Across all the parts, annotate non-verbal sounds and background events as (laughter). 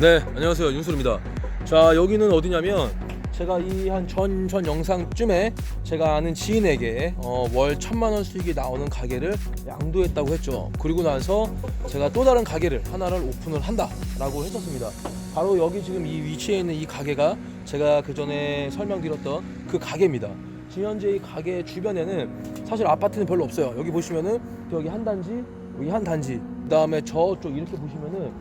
네, 안녕하세요. 윤솔입니다. 자, 여기는 어디냐면 제가 이 한 전 전 영상쯤에 제가 아는 지인에게 어, 월 천만 원 수익이 나오는 가게를 양도했다고 했죠. 그리고 나서 제가 또 다른 가게를 하나를 오픈을 한다라고 했었습니다. 바로 여기 지금 이 위치에 있는 이 가게가 제가 그 전에 설명드렸던 그 가게입니다. 지금 현재 이 가게 주변에는 사실 아파트는 별로 없어요. 여기 보시면은 여기 한 단지, 여기 한 단지. 그 다음에 저쪽 이렇게 보시면은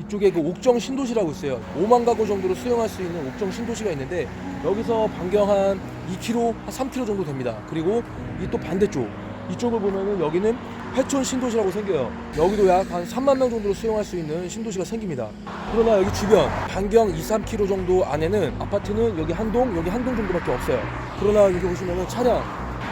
이쪽에 그 옥정 신도시라고 있어요. 5만 가구 정도로 수용할 수 있는 옥정 신도시가 있는데 여기서 반경 한 2km, 한 3km 정도 됩니다. 그리고 이 또 반대쪽 이쪽을 보면은 여기는 해촌 신도시라고 생겨요. 여기도 약 한 3만 명 정도로 수용할 수 있는 신도시가 생깁니다. 그러나 여기 주변 반경 2, 3km 정도 안에는 아파트는 여기 한 동, 여기 한 동 정도밖에 없어요. 그러나 여기 보시면은 차량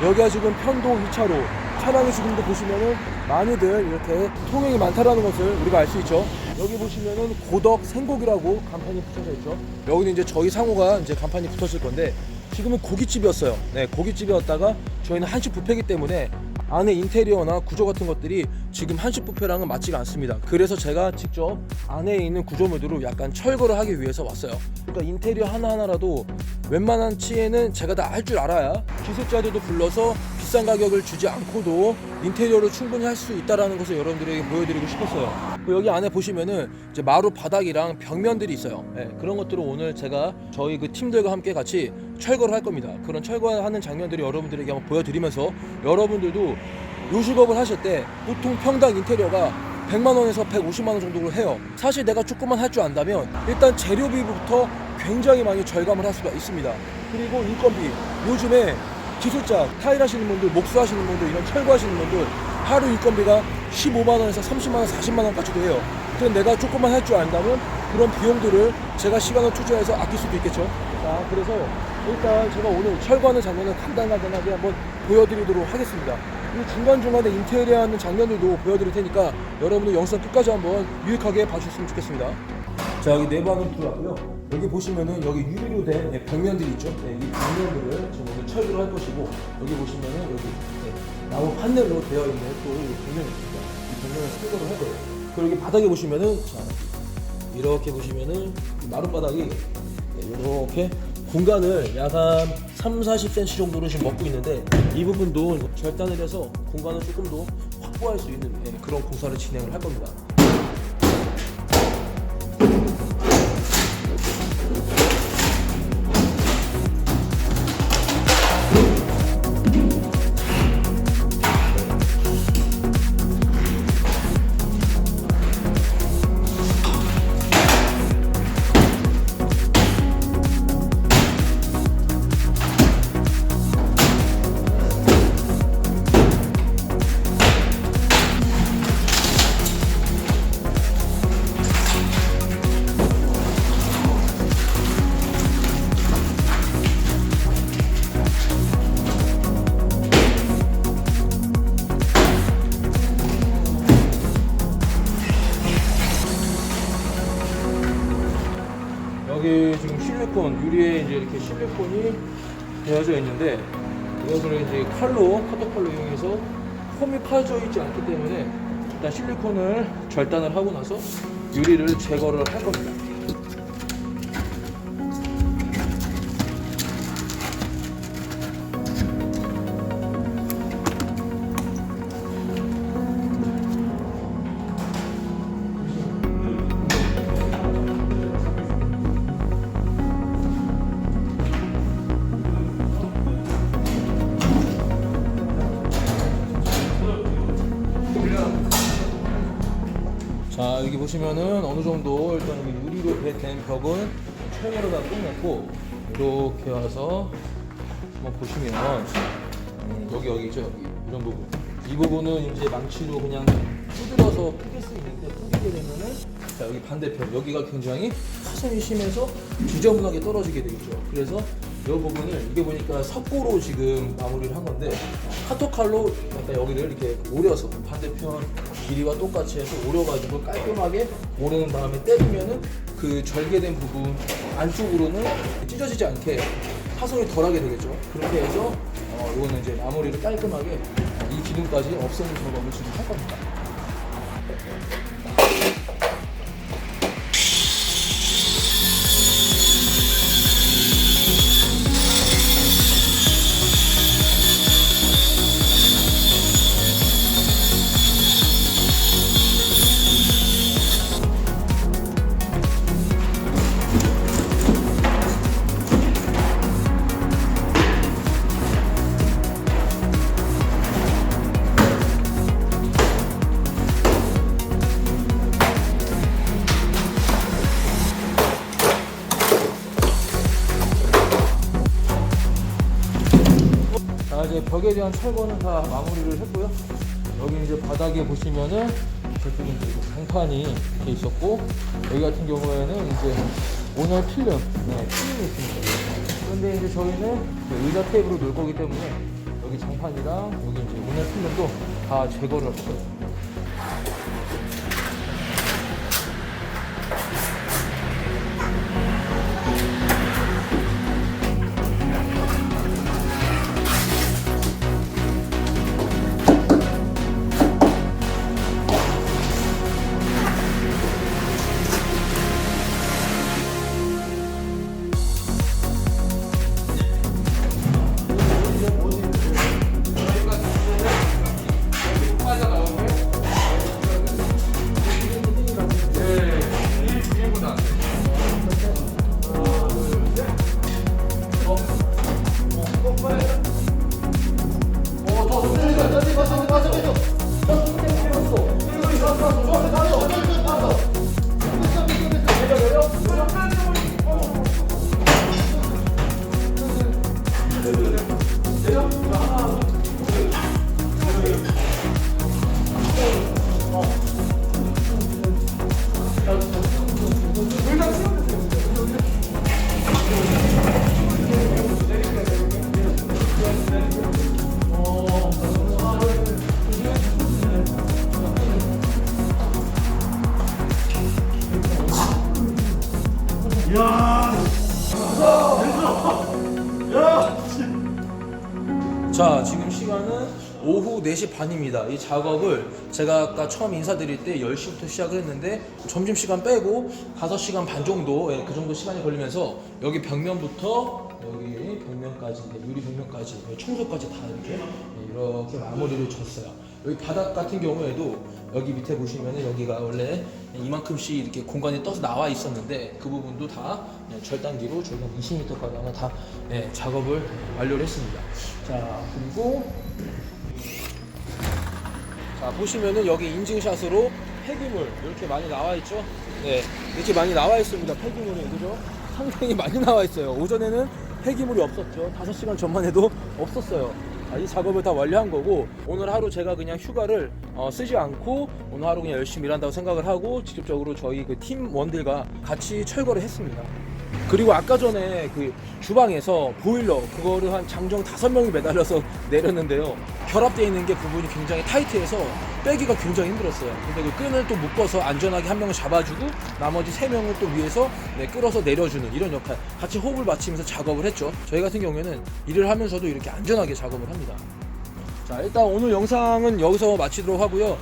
여기가 지금 편도 2차로 차량이 지금도 보시면은 많이들 이렇게 통행이 많다라는 것을 우리가 알 수 있죠. 여기 보시면은 고덕 생고기라고 간판이 붙여져 있죠. 여기는 이제 저희 상호가 이제 간판이 붙었을 건데 지금은 고깃집이었어요. 네, 고깃집이었다가 저희는 한식 뷔페이기 때문에 안에 인테리어나 구조 같은 것들이 지금 한식 뷔페랑은 맞지가 않습니다. 그래서 제가 직접 안에 있는 구조물들을 약간 철거를 하기 위해서 왔어요. 그러니까 인테리어 하나하나라도 웬만한 치에는 제가 다 할 줄 알아야 기술자들도 불러서 비싼 가격을 주지 않고도 인테리어를 충분히 할 수 있다라는 것을 여러분들에게 보여드리고 싶었어요. 그 여기 안에 보시면은 이제 마루 바닥이랑 벽면들이 있어요. 예, 그런 것들을 오늘 제가 저희 그 팀들과 함께 같이 철거를 할 겁니다. 그런 철거하는 장면들을 여러분들에게 한번 보여드리면서 여러분들도 요식업을 하실 때 보통 평당 인테리어가 100만 원에서 150만 원 정도를 해요. 사실 내가 조금만 할 줄 안다면 일단 재료비부터 굉장히 많이 절감을 할 수가 있습니다. 그리고 인건비 요즘에 기술자 타일 하시는 분들 목수 하시는 분들 이런 철거하시는 분들 하루 인건비가 15만 원에서 30만 원 40만 원까지도 해요. 근데 내가 조금만 할 줄 안다면 그런 비용들을 제가 시간을 투자해서 아낄 수도 있겠죠. 자 그래서 일단 제가 오늘 철거하는 장면을 간단하게 한번 보여드리도록 하겠습니다. 그리고 중간중간에 인테리어 하는 장면들도 보여드릴 테니까 여러분들 영상 끝까지 한번 유익하게 봐주셨으면 좋겠습니다. 자 여기 내부 안으로 들어왔고요. 여기 보시면은 여기 유리로 된 네, 벽면들이 있죠. 네, 이 벽면들을 지금 오늘 철거를 할 것이고 여기 보시면은 여기 네, 나무 판넬로 되어 있는 또 이 벽면이 있습니다. 이 벽면을 철거를 할 거예요. 그리고 여기 바닥에 보시면은 자 이렇게 보시면은 이 마룻 바닥이 네, 이렇게 공간을 약 한 3, 40cm 정도로 지금 먹고 있는데 이 부분도 절단을 해서 공간을 조금 더 확보할 수 있는 네, 그런 공사를 진행을 할 겁니다. 되어져 있는데 이것을 이제 칼로 카터 칼로 이용해서 폼이 파져 있지 않기 때문에 일단 실리콘을 절단을 하고 나서 유리를 제거를 할 겁니다. 보시면은 어느 정도 일단 여기 유리로 된 벽은 철거를 다 끝냈고 이렇게 와서 한번 보시면 음, 여기 여기 있죠? 여기. 이런 부분. 이 부분은 이제 망치로 그냥 두드려서 뿌릴 수 있는데 뿌리게 되면은 자 여기 반대편. 여기가 굉장히 파손이 심해서 지저분하게 떨어지게 되겠죠. 그래서 이 부분을 이게 보니까 석고로 지금 마무리를 한 건데 카토칼로 약간 여기를 이렇게 오려서 반대편 길이와 똑같이 해서 오려가지고 깔끔하게 오르는 다음에 때리면은 그 절개된 부분 안쪽으로는 찢어지지 않게 파손이 덜하게 되겠죠. 그렇게 해서 어, 이거는 이제 마무리를 깔끔하게 이 기둥까지 없애는 작업을 지금 할 겁니다. 벽에 대한 철거는 다 마무리를 했고요. 여기 이제 바닥에 보시면은 저쪽에 이제 그 강판이 이렇게 있었고 여기 같은 경우에는 이제 온열 필름, 네, 필름이 있습니다. 그런데 이제 저희는 그 의자 테이블을 놓을 거기 때문에 여기 장판이랑 여기 이제 온열 필름도 다 제거를 했어요. 자, 지금 시간은 오후 4시 반입니다. 이 작업을 제가 아까 처음 인사드릴 때 10시부터 시작을 했는데 점심시간 빼고 5시간 반 정도, 예, 그 정도 시간이 걸리면서 여기 벽면부터 여기 벽면까지, 유리 벽면까지, 여기 청소까지 다 이렇게, 예, 이렇게 마무리를 줬어요. 여기 바닥 같은 경우에도 여기 밑에 보시면은 여기가 원래 이만큼씩 이렇게 공간이 떠서 나와 있었는데 그 부분도 다 그냥 절단기로 저희가 20m까지 아마 다 예, 작업을 완료를 했습니다. 자 그리고 자 보시면은 여기 인증샷으로 폐기물 이렇게 많이 나와 있죠? 네 이렇게 많이 나와 있습니다. 폐기물이 그죠? 상당히 많이 나와 있어요. 오전에는 폐기물이 없었죠. 5시간 전만 해도 없었어요. 아, 이 작업을 다 완료한 거고 오늘 하루 제가 그냥 휴가를 어, 쓰지 않고 오늘 하루 그냥 열심히 일한다고 생각을 하고 직접적으로 저희 그 팀원들과 같이 철거를 했습니다. 그리고 아까 전에 그 주방에서 보일러 그거를 한 장정 다섯 명이 매달려서 (laughs) 내렸는데요. 결합되어 있는 게 부분이 굉장히 타이트해서 빼기가 굉장히 힘들었어요. 근데 그 끈을 또 묶어서 안전하게 한 명을 잡아주고 나머지 세 명을 또 위에서 네, 끌어서 내려주는 이런 역할 같이 호흡을 맞추면서 작업을 했죠. 저희 같은 경우에는 일을 하면서도 이렇게 안전하게 작업을 합니다. 자 일단 오늘 영상은 여기서 마치도록 하고요.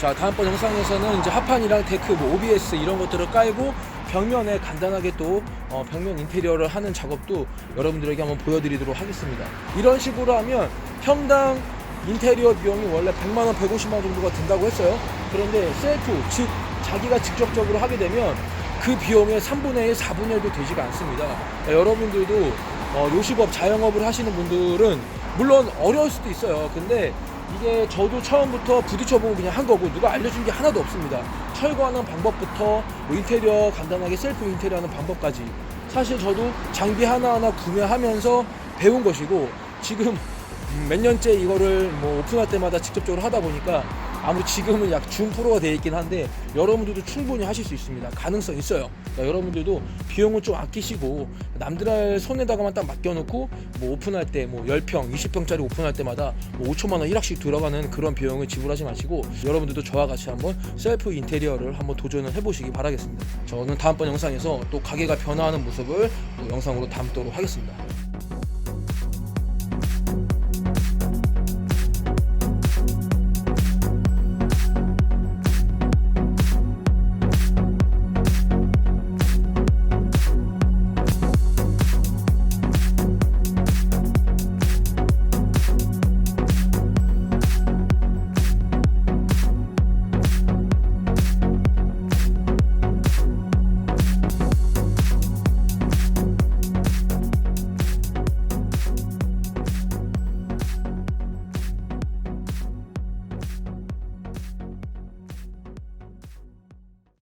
자 다음번 영상에서는 이제 하판이랑 데크, 뭐 OBS 이런 것들을 깔고 벽면에 간단하게 또 어, 벽면 인테리어를 하는 작업도 여러분들에게 한번 보여드리도록 하겠습니다. 이런 식으로 하면 평당 인테리어 비용이 원래 100만 원, 150만 원 정도가 든다고 했어요. 그런데 셀프, 즉 자기가 직접적으로 하게 되면 그 비용의 3분의 1, 4분의 1도 되지가 않습니다. 네, 여러분들도 어, 요식업, 자영업을 하시는 분들은 물론 어려울 수도 있어요. 근데 이게 저도 처음부터 부딪혀보고 그냥 한 거고 누가 알려준 게 하나도 없습니다. 철거하는 방법부터 뭐 인테리어 간단하게 셀프 인테리어 하는 방법까지 사실 저도 장비 하나하나 구매하면서 배운 것이고 지금 음, 몇 년째 이거를 뭐 오픈할 때마다 직접적으로 하다 보니까 아무리 지금은 약 준 프로가 돼 있긴 한데 여러분들도 충분히 하실 수 있습니다. 가능성 있어요. 그러니까 여러분들도 비용을 좀 아끼시고 남들 손에다가만 딱 맡겨놓고 뭐 오픈할 때 뭐 10평, 20평짜리 오픈할 때마다 뭐 5천만 원 1학씩 들어가는 그런 비용을 지불하지 마시고 여러분들도 저와 같이 한번 셀프 인테리어를 한번 도전을 해보시기 바라겠습니다. 저는 다음번 영상에서 또 가게가 변화하는 모습을 또 영상으로 담도록 하겠습니다.